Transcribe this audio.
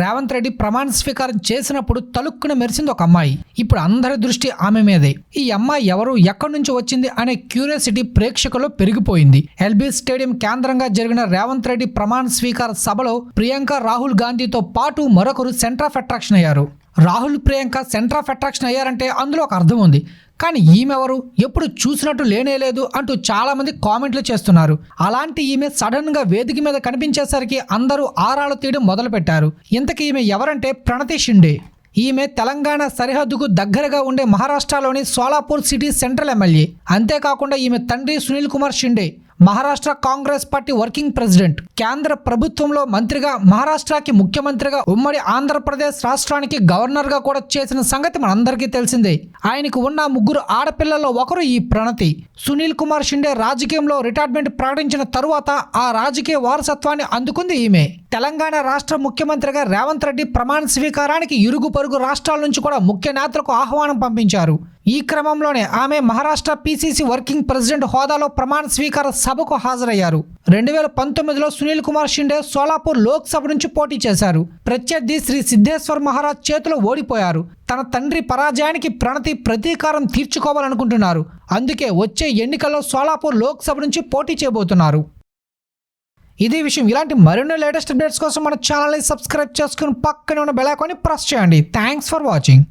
రేవంత్ రెడ్డి ప్రమాణ స్వీకారం చేసినప్పుడు తలుక్కున మెరిసింది ఒక అమ్మాయి. ఇప్పుడు అందరి దృష్టి ఆమె మీదే. ఈ అమ్మాయి ఎవరు ఎక్కడి నుంచి వచ్చింది అనే క్యూరియాసిటీ ప్రేక్షకుల్లో పెరిగిపోయింది. ఎల్బీ స్టేడియం కేంద్రంగా జరిగిన రేవంత్ రెడ్డి ప్రమాణ స్వీకార సభలో ప్రియాంక రాహుల్ గాంధీతో పాటు మరొకరు సెంటర్ ఆఫ్ అట్రాక్షన్ అయ్యారు. Rahul Priyanka centre of attraction అయ్యారంటే అందులో ఒక అర్థం ఉంది. కానీ ఈమెవరు? ఎప్పుడు చూసినట్టు లేనేలేదు అంటూ చాలామంది కామెంట్లు చేస్తున్నారు. అలాంటి ఈమె సడన్గా వేదిక మీద కనిపించేసరికి అందరూ ఆరాలు తీయడం మొదలుపెట్టారు. ఇంతకీ ఈమె ఎవరంటే ప్రణతి షిండే. ఈమె తెలంగాణ సరిహద్దుకు దగ్గరగా ఉండే మహారాష్ట్రలోని సోలాపూర్ సిటీ సెంట్రల్ ఎమ్మెల్యే. అంతేకాకుండా ఈమె తండ్రి Sunil Kumar Shinde. Maharashtra Congress party working president. కేంద్ర ప్రభుత్వంలో మంత్రిగా మహారాష్ట్రకి ముఖ్యమంత్రిగా ఉమ్మడి ఆంధ్రప్రదేశ్ రాష్ట్రానికి గవర్నర్గా కూడా చేసిన సంగతి మనందరికీ తెలిసిందే. ఆయనకు ఉన్న ముగ్గురు ఆడపిల్లల్లో ఒకరు ఈ ప్రణతి. సునీల్ కుమార్ షిండే రాజకీయంలో రిటైర్మెంట్ ప్రకటించిన తరువాత ఆ రాజకీయ వారసత్వాన్ని అందుకుంది ఈమె. తెలంగాణ రాష్ట్ర ముఖ్యమంత్రిగా రేవంత్ రెడ్డి ప్రమాణ స్వీకారానికి ఇరుగు పొరుగు రాష్ట్రాల నుంచి కూడా ముఖ్య నేతలకు ఆహ్వానం పంపించారు. ఈ క్రమంలోనే ఆమె మహారాష్ట్ర పీసీసీ వర్కింగ్ ప్రెసిడెంట్ హోదాలో ప్రమాణ స్వీకార సభకు హాజరయ్యారు. రెండు వేల పంతొమ్మిదిలో సునీల్ కుమార్ షిండే సోలాపూర్ లోక్సభ నుంచి పోటీ చేశారు. ప్రత్యర్థి శ్రీ సిద్ధేశ్వర్ మహారాజ్ చేతిలో ఓడిపోయారు. తన తండ్రి పరాజయానికి ప్రణతి ప్రతీకారం తీర్చుకోవాలనుకుంటున్నారు. అందుకే వచ్చే ఎన్నికల్లో సోలాపూర్ లోక్సభ నుంచి పోటీ చేయబోతున్నారు. ఇదే విషయం. ఇలాంటి మరిన్ని లేటెస్ట్ అప్డేట్స్ కోసం మన ఛానల్ని సబ్స్క్రైబ్ చేసుకుని పక్కనే ఉన్న బెల్ ఐకాన్ని ప్రెస్ చేయండి. Thanks for watching